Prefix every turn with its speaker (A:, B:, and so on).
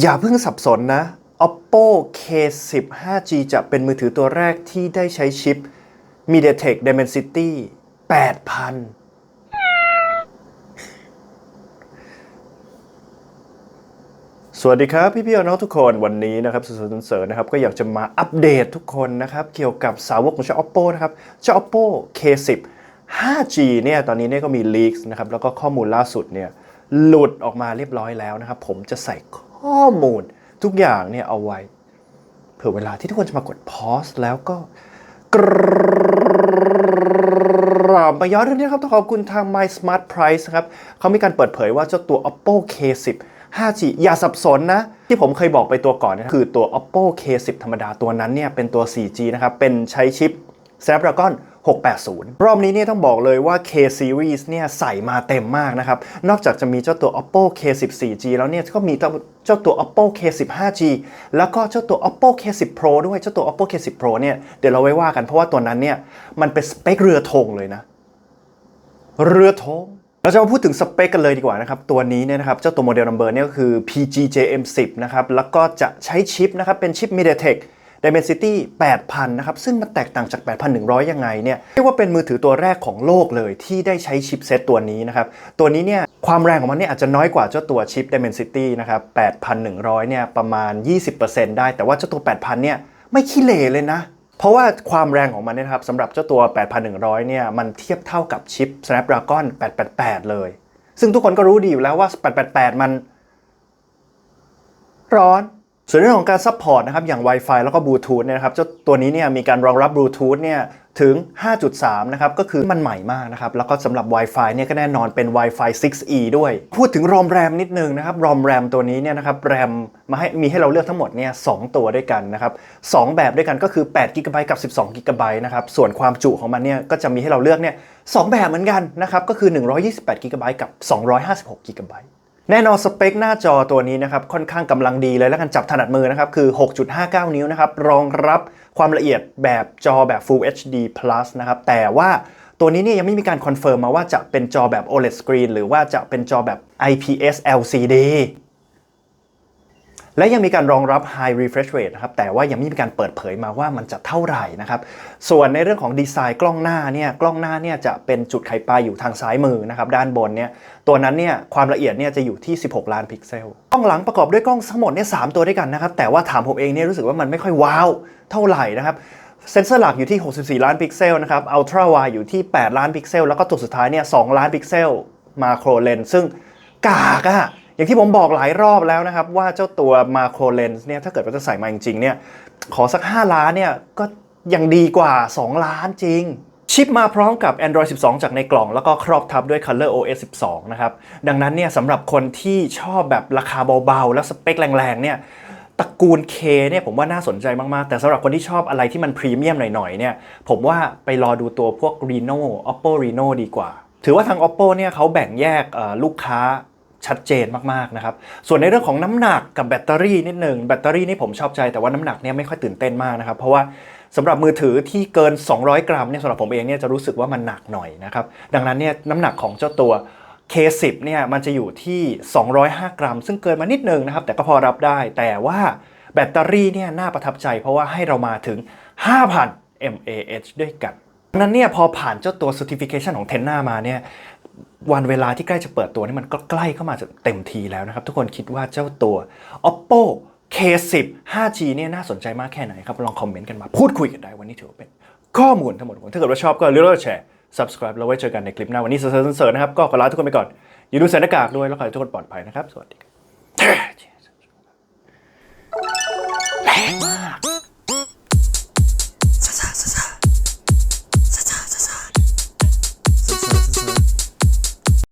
A: อย่าเพิ่งสับสนนะ Oppo K10 5G จะเป็นมือถือตัวแรกที่ได้ใช้ชิป MediaTek Dimensity 8000 สวัสดีครับพี่พี่ๆน้องทุกคนวันนี้นะครับสุดๆเสริญนะครับก็อยากจะมาอัปเดตทุกคนนะครับ เกี่ยวกับสาวกของเจ้า Oppo นะครับเจ้า Oppo K10 5G เนี่ยตอนนี้เนี่ยก็มี leaks นะครับแล้วก็ข้อมูลล่าสุดเนี่ยหลุดออกมาเรียบร้อยแล้วนะครับ ผมจะใส่ ข้อมูลทุกอย่างเนี่ยเอาไว้ เผื่อเวลาที่ทุกคนจะมากด pause แล้วก็กราบมาย้อนเรื่องนี้ครับต้องขอบคุณทาง My Smart Price ครับเขามีการเปิดเผยว่าเจ้าตัว Oppo K10 5G อย่าสับสนนะ ที่ผมเคยบอกไปตัวก่อนนะคือตัว Oppo K10 ธรรมดาตัวนั้นเนี่ยเป็นตัว 4G นะครับ เป็นใช้ชิป Snapdragon 680 รอบนี้เนี่ยต้องบอกเลยว่า K Series เนี่ยใส่มาเต็มมากนะครับ นอกจากจะมีเจ้าตัว Oppo K14G แล้วเนี่ยก็มีเจ้าตัว Oppo K15G แล้วก็เจ้าตัว Oppo K10 Pro ด้วย เจ้าตัว Oppo K10 Pro เนี่ยเดี๋ยวเราไว้ว่ากันเพราะว่าตัวนั้นเนี่ยมันเป็นสเปคเรือธงเลยนะ เรือธงเราจะมาพูดถึงสเปคกันเลยดีกว่านะครับ ตัวนี้เนี่ยนะครับ เจ้าตัวโมเดลนัมเบอร์เนี่ยก็คือ PGJM10 นะครับ แล้วก็จะใช้ชิปนะครับ เป็นชิป MediaTek Dimensity 8000 นะครับ ซึ่งมันแตกต่างจาก 8100 ยังไงเนี่ยเรียกว่าเป็นมือถือตัวแรกของโลกเลยที่ได้ใช้ชิปเซตตัวนี้นะครับ ตัวนี้เนี่ยความแรงของมันเนี่ยอาจจะน้อยกว่าเจ้าตัวชิป Dimensity นะครับ 8100 เนี่ยประมาณ 20%ได้ แต่ว่าเจ้าตัว 8000 เนี่ยไม่ขี้เหร่เลยนะ เพราะว่าความแรงของมันเนี่ยครับสำหรับเจ้าตัว 8100 เนี่ยมันเทียบเท่ากับชิป Snapdragon 888 เลย ซึ่งทุกคนก็รู้ดีอยู่แล้วว่า 888 มันร้อน ส่วนเรื่องของการซัพพอร์ตนะครับอย่าง Wi-Fi แล้วก็บลูทูธเนี่ยนะครับเจ้าตัวนี้เนี่ยมีการรองรับบลูทูธเนี่ยถึง 5.3 นะครับ ก็คือมันใหม่มากนะครับ แล้วก็สำหรับ Wi-Fi เนี่ยก็แน่นอนเป็น Wi-Fi 6E ด้วย พูดถึงรอมแรมนิดนึงนะครับ รอมแรมตัวนี้เนี่ยนะครับ แรมมาให้มีให้เราเลือกทั้งหมดเนี่ยสตัวด้วยกันนะครับสองแบบด้วยกันก็คือ8 g b กับ 12 g b นะครับ ส่วนความจุของมันเนี่ยก็จะมีให้เราเลือกเนี่ยสองแบบเหมือนกันนะครับ ก็คือ 128 g b กับ 256 g b แน่นอนสเปคหน้าจอตัวนี้นะครับค่อนข้างกำลังดีเลยแล้วกันจับถนัดมือนะครับคือ 6.59 นิ้วนะครับรองรับความละเอียดแบบจอแบบ Full HD Plus นะครับแต่ว่าตัวนี้เนี่ยยังไม่มีการคอนเฟิร์มมาว่าจะเป็นจอแบบ OLED screen หรือว่าจะเป็นจอแบบ IPS LCD และยังมีการรองรับ High Refresh Rate นะครับแต่ว่ายังไม่มีการเปิดเผยมาว่ามันจะเท่าไหร่นะครับส่วนในเรื่องของดีไซน์กล้องหน้าเนี่ยกล้องหน้าเนี่ยจะเป็นจุดไขปลายอยู่ทางซ้ายมือนะครับด้านบนเนี่ยตัวนั้นเนี่ยความละเอียดเนี่ยจะอยู่ที่ 16 ล้านพิกเซลกล้องหลังประกอบด้วยกล้องทั้งหมดเนี่ยสตัวด้วยกันนะครับแต่ว่าถามผมเองเนี่ยรู้สึกว่ามันไม่ค่อยว้าวเท่าไหร่นะครับเซนเซอร์หลักอยู่ที่ 64 ล้านพิกเซลนะครับอัลตร้าไวอยู่ที่ 8 ล้านพิกเซล แล้วก็ตัวสุดท้ายเนี่ย 2 ล้านพิกเซล มาโครเลนซึ่งกากอะ อย่างที่ผมบอกหลายรอบแล้วนะครับ ว่าเจ้าตัวมาโครเลนส์เนี่ยถ้าเกิดว่าจะใส่มาจริงๆเนี่ยขอสัก 5 ล้านเนี่ยก็ยังดีกว่า 2 ล้านจริง ชิปมาพร้อมกับ Android 12 จากในกล่องแล้วก็ครอบทับด้วย Color OS 12 นะครับ ดังนั้นเนี่ยสำหรับคนที่ชอบแบบราคาเบาๆ แล้วสเปคแรงๆเนี่ยตระกูล K เนี่ยผมว่าน่าสนใจมาก ๆ แต่สำหรับคนที่ชอบอะไรที่มันพรีเมียมหน่อย ๆ เนี่ย ผมว่าไปรอดูตัวพวก Reno Oppo Reno ดีกว่า ถือว่าทาง Oppo เนี่ยเขาแบ่งแยกลูกค้า ชัดเจนมากๆนะครับ ส่วนในเรื่องของน้ำหนักกับแบตเตอรี่นิดหนึ่งแบตเตอรี่นี่ผมชอบใจแต่ว่าน้ำหนักเนี่ยไม่ค่อยตื่นเต้นมากนะครับเพราะว่าสำหรับมือถือที่เกิน 200 กรัมเนี่ยสำหรับผมเองเนี่ยจะรู้สึกว่ามันหนักหน่อยนะครับดังนั้นเนี่ยน้ำหนักของเจ้าตัว K10 เนี่ยมันจะอยู่ที่ 205 กรัม ซึ่งเกินมานิดนึงนะครับแต่ก็พอรับได้ แต่ว่าแบตเตอรี่เนี่ยน่าประทับใจเพราะว่าให้เรามาถึง 5,000 mAh ด้วยกันนั้นเนี่ยพอผ่านเจ้าตัว certification ของ Tenna มาเนี่ย วันเวลาที่ใกล้จะเปิดตัวนี่มันก็ใกล้เข้ามาเต็มทีแล้วนะครับ ทุกคนคิดว่าเจ้าตัว oppo K10 5G เนี่ยน่าสนใจมากแค่ไหนครับลองคอมเมนต์กันมาพูดคุยกันได้วันนี้ถือเป็นข้อมูลทั้งหมดถ้าเกิดว่าชอบก็เลือกแชร์ subscribe แล้วไว้เจอกันในคลิปหน้าวันนี้เสริร์นะครับ ก็ขอลาทุกคนไปก่อน อย่าลืมใส่หน้ากากด้วยแล้วขอให้ทุกคนปลอดภัยนะครับ สวัสดีครับ